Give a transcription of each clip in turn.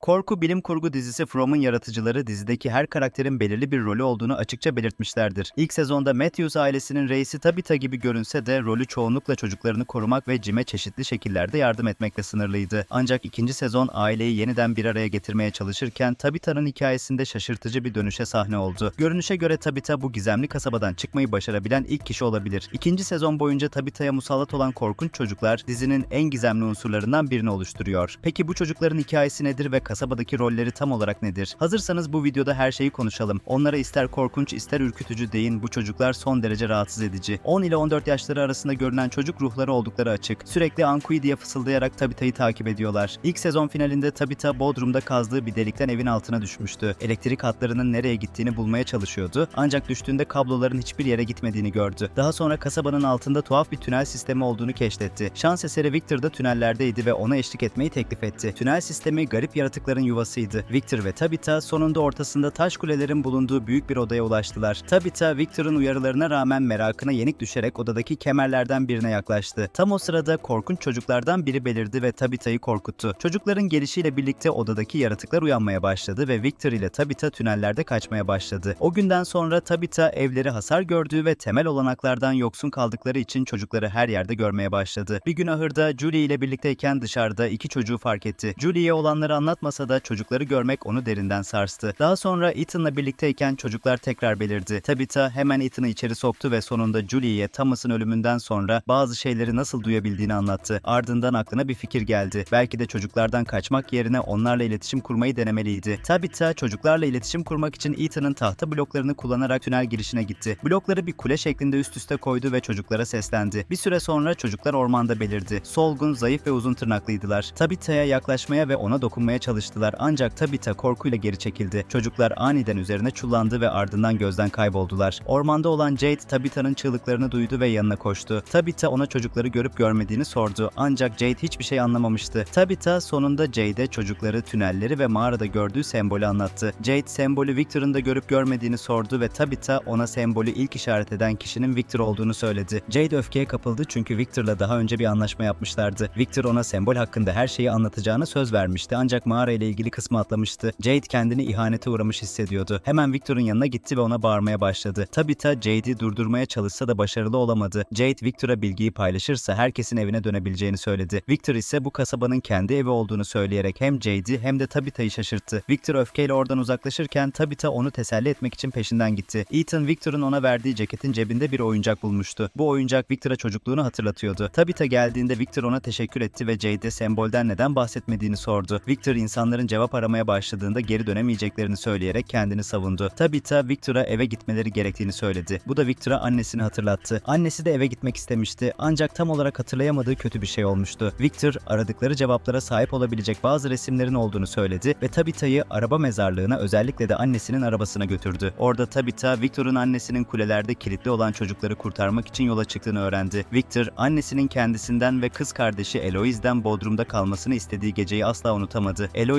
Korku bilim kurgu dizisi From'un yaratıcıları dizideki her karakterin belirli bir rolü olduğunu açıkça belirtmişlerdir. İlk sezonda Matthews ailesinin reisi Tabitha gibi görünse de rolü çoğunlukla çocuklarını korumak ve Jim'e çeşitli şekillerde yardım etmekle sınırlıydı. Ancak ikinci sezon aileyi yeniden bir araya getirmeye çalışırken Tabitha'nın hikayesinde şaşırtıcı bir dönüşe sahne oldu. Görünüşe göre Tabitha bu gizemli kasabadan çıkmayı başarabilen ilk kişi olabilir. İkinci sezon boyunca Tabitha'ya musallat olan korkunç çocuklar dizinin en gizemli unsurlarından birini oluşturuyor. Peki bu çocukların hikayesi nedir ve kasabadaki rolleri tam olarak nedir? Hazırsanız bu videoda her şeyi konuşalım. Onlara ister korkunç ister ürkütücü deyin bu çocuklar son derece rahatsız edici. 10 ile 14 yaşları arasında görünen çocuk ruhları oldukları açık. Sürekli Ankui diye fısıldayarak Tabitha'yı takip ediyorlar. İlk sezon finalinde Tabitha Bodrum'da kazdığı bir delikten evin altına düşmüştü. Elektrik hatlarının nereye gittiğini bulmaya çalışıyordu. Ancak düştüğünde kabloların hiçbir yere gitmediğini gördü. Daha sonra kasabanın altında tuhaf bir tünel sistemi olduğunu keşfetti. Şans eseri Victor da tünellerdeydi ve ona eşlik etmeyi teklif etti. Tünel sistemi garip yaratıkların yuvasıydı. Victor ve Tabitha sonunda ortasında taş kulelerin bulunduğu büyük bir odaya ulaştılar. Tabitha, Victor'ın uyarılarına rağmen merakına yenik düşerek odadaki kemerlerden birine yaklaştı. Tam o sırada korkunç çocuklardan biri belirdi ve Tabitha'yı korkuttu. Çocukların gelişiyle birlikte odadaki yaratıklar uyanmaya başladı ve Victor ile Tabitha tünellerde kaçmaya başladı. O günden sonra Tabitha evleri hasar gördüğü ve temel olanaklardan yoksun kaldıkları için çocukları her yerde görmeye başladı. Bir gün ahırda Julie ile birlikteyken dışarıda iki çocuğu fark etti. Julie'ye olanları anlatmasa da çocukları görmek onu derinden sarstı. Daha sonra Ethan'la birlikteyken çocuklar tekrar belirdi. Tabitha hemen Ethan'ı içeri soktu ve sonunda Julie'ye Thomas'ın ölümünden sonra bazı şeyleri nasıl duyabildiğini anlattı. Ardından aklına bir fikir geldi. Belki de çocuklardan kaçmak yerine onlarla iletişim kurmayı denemeliydi. Tabitha çocuklarla iletişim kurmak için Ethan'ın tahta bloklarını kullanarak tünel girişine gitti. Blokları bir kule şeklinde üst üste koydu ve çocuklara seslendi. Bir süre sonra çocuklar ormanda belirdi. Solgun, zayıf ve uzun tırnaklıydılar. Tabitha'ya yaklaşmaya ve ona dokunmaya çalıştılar ancak Tabitha korkuyla geri çekildi. Çocuklar aniden üzerine çullandı ve ardından gözden kayboldular. Ormanda olan Jade Tabitha'nın çığlıklarını duydu ve yanına koştu. Tabitha ona çocukları görüp görmediğini sordu ancak Jade hiçbir şey anlamamıştı. Tabitha sonunda Jade'e çocukları, tünelleri ve mağarada gördüğü sembolü anlattı. Jade sembolü Victor'ın da görüp görmediğini sordu ve Tabitha ona sembolü ilk işaret eden kişinin Victor olduğunu söyledi. Jade öfkeye kapıldı çünkü Victor'la daha önce bir anlaşma yapmışlardı. Victor ona sembol hakkında her şeyi anlatacağını söz vermişti ancak mağara ile ilgili kısmı atlamıştı. Jade kendini ihanete uğramış hissediyordu. Hemen Victor'ın yanına gitti ve ona bağırmaya başladı. Tabitha Jade'i durdurmaya çalışsa da başarılı olamadı. Jade Victor'a bilgiyi paylaşırsa herkesin evine dönebileceğini söyledi. Victor ise bu kasabanın kendi evi olduğunu söyleyerek hem Jade'i hem de Tabitha'yı şaşırttı. Victor öfkeyle oradan uzaklaşırken Tabitha onu teselli etmek için peşinden gitti. Ethan Victor'ın ona verdiği ceketin cebinde bir oyuncak bulmuştu. Bu oyuncak Victor'a çocukluğunu hatırlatıyordu. Tabitha geldiğinde Victor ona teşekkür etti ve Jade'e sembolden neden bahsetmediğini sordu. Victor insanların cevap aramaya başladığında geri dönemeyeceklerini söyleyerek kendini savundu. Tabitha Victor'a eve gitmeleri gerektiğini söyledi. Bu da Victor'a annesini hatırlattı. Annesi de eve gitmek istemişti ancak tam olarak hatırlayamadığı kötü bir şey olmuştu. Victor aradıkları cevaplara sahip olabilecek bazı resimlerin olduğunu söyledi ve Tabitha'yı araba mezarlığına özellikle de annesinin arabasına götürdü. Orada Tabitha, Victor'un annesinin kulelerde kilitli olan çocukları kurtarmak için yola çıktığını öğrendi. Victor, annesinin kendisinden ve kız kardeşi Eloise'den Bodrum'da kalmasını istediği geceyi asla unutamadı. Eloise,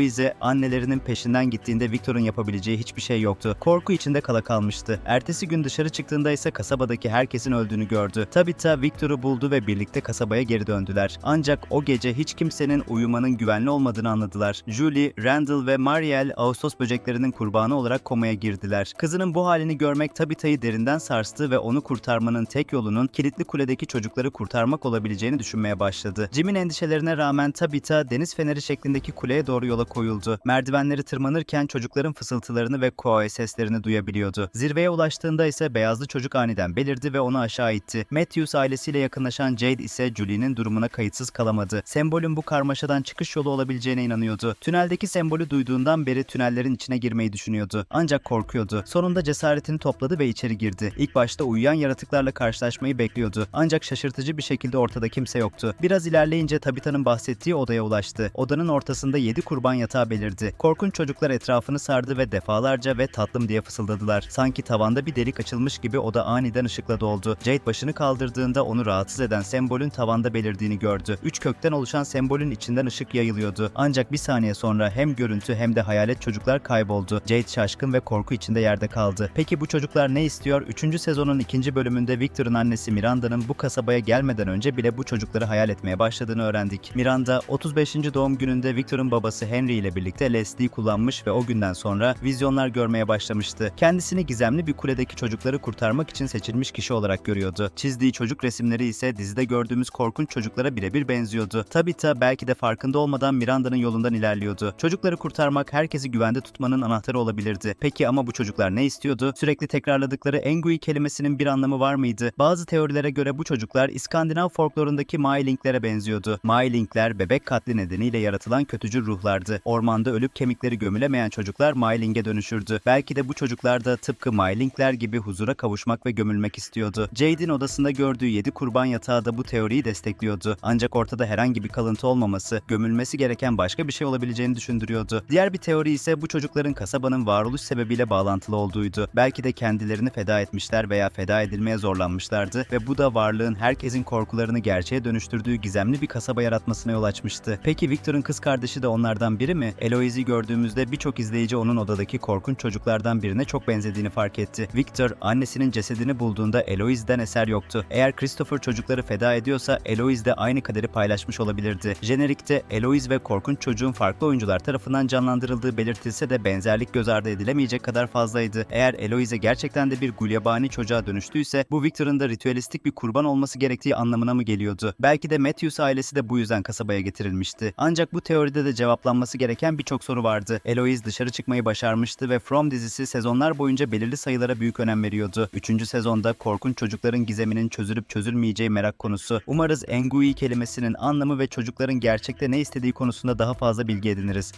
annelerinin peşinden gittiğinde Victor'un yapabileceği hiçbir şey yoktu. Korku içinde kala kalmıştı. Ertesi gün dışarı çıktığında ise kasabadaki herkesin öldüğünü gördü. Tabitha Victor'u buldu ve birlikte kasabaya geri döndüler. Ancak o gece hiç kimsenin uyumanın güvenli olmadığını anladılar. Julie, Randall ve Mariel Ağustos böceklerinin kurbanı olarak komaya girdiler. Kızının bu halini görmek Tabitha'yı derinden sarstı ve onu kurtarmanın tek yolunun kilitli kuledeki çocukları kurtarmak olabileceğini düşünmeye başladı. Jim'in endişelerine rağmen Tabitha deniz feneri şeklindeki kuleye doğru yola koyuldu. Merdivenleri tırmanırken çocukların fısıltılarını ve koa seslerini duyabiliyordu. Zirveye ulaştığında ise beyazlı çocuk aniden belirdi ve onu aşağı itti. Matthews ailesiyle yakınlaşan Jade ise Julie'nin durumuna kayıtsız kalamadı. Sembolün bu karmaşadan çıkış yolu olabileceğine inanıyordu. Tüneldeki sembolü duyduğundan beri tünellerin içine girmeyi düşünüyordu. Ancak korkuyordu. Sonunda cesaretini topladı ve içeri girdi. İlk başta uyuyan yaratıklarla karşılaşmayı bekliyordu. Ancak şaşırtıcı bir şekilde ortada kimse yoktu. Biraz ilerleyince Tabitha'nın bahsettiği odaya ulaştı. Odanın ortasında 7 kurban yatağı belirdi. Korkunç çocuklar etrafını sardı ve defalarca ve tatlım diye fısıldadılar. Sanki tavanda bir delik açılmış gibi oda aniden ışıkla doldu. Jade başını kaldırdığında onu rahatsız eden sembolün tavanda belirdiğini gördü. Üç kökten oluşan sembolün içinden ışık yayılıyordu. Ancak bir saniye sonra hem görüntü hem de hayalet çocuklar kayboldu. Jade şaşkın ve korku içinde yerde kaldı. Peki bu çocuklar ne istiyor? Üçüncü sezonun ikinci bölümünde Victor'ın annesi Miranda'nın bu kasabaya gelmeden önce bile bu çocukları hayal etmeye başladığını öğrendik. Miranda 35. doğum gününde Victor'ın babası Henry ile birlikte Leslie'yi kullanmış ve o günden sonra vizyonlar görmeye başlamıştı. Kendisini gizemli bir kuledeki çocukları kurtarmak için seçilmiş kişi olarak görüyordu. Çizdiği çocuk resimleri ise dizide gördüğümüz korkunç çocuklara birebir benziyordu. Tabitha belki de farkında olmadan Miranda'nın yolundan ilerliyordu. Çocukları kurtarmak herkesi güvende tutmanın anahtarı olabilirdi. Peki ama bu çocuklar ne istiyordu? Sürekli tekrarladıkları Engui kelimesinin bir anlamı var mıydı? Bazı teorilere göre bu çocuklar İskandinav folklorundaki Mailinglere benziyordu. Mailingler bebek katli nedeniyle yaratılan kötücül ruhlardı. Ormanda ölüp kemikleri gömülemeyen çocuklar Mailing'e dönüşürdü. Belki de bu çocuklar da tıpkı Mailingler gibi huzura kavuşmak ve gömülmek istiyordu. Jade'in odasında gördüğü 7 kurban yatağı da bu teoriyi destekliyordu. Ancak ortada herhangi bir kalıntı olmaması, gömülmesi gereken başka bir şey olabileceğini düşündürüyordu. Diğer bir teori ise bu çocukların kasabanın varoluş sebebiyle bağlantılı olduğuydu. Belki de kendilerini feda etmişler veya feda edilmeye zorlanmışlardı ve bu da varlığın herkesin korkularını gerçeğe dönüştürdüğü gizemli bir kasaba yaratmasına yol açmıştı. Peki Victor'ın kız kardeşi de onlardan biri mi? Eloise'i gördüğümüzde birçok izleyici onun odadaki korkunç çocuklardan birine çok benzediğini fark etti. Victor annesinin cesedini bulduğunda Eloise'den eser yoktu. Eğer Christopher çocukları feda ediyorsa Eloise de aynı kaderi paylaşmış olabilirdi. Jenerikte Eloise ve korkunç çocuğun farklı oyuncular tarafından canlandırıldığı belirtilse de benzerlik göz ardı edilemeyecek kadar fazlaydı. Eğer Eloise gerçekten de bir gulyabani çocuğa dönüştüyse bu Victor'ın da ritüelistik bir kurban olması gerektiği anlamına mı geliyordu? Belki de Matthews ailesi de bu yüzden kasabaya getirilmişti. Ancak bu teoride de cevaplanması gereken birçok soru vardı. Eloise dışarı çıkmayı başarmıştı ve From dizisi sezonlar boyunca belirli sayılara büyük önem veriyordu. Üçüncü sezonda korkunç çocukların gizeminin çözülüp çözülmeyeceği merak konusu. Umarız Engui kelimesinin anlamı ve çocukların gerçekte ne istediği konusunda daha fazla bilgi ediniriz.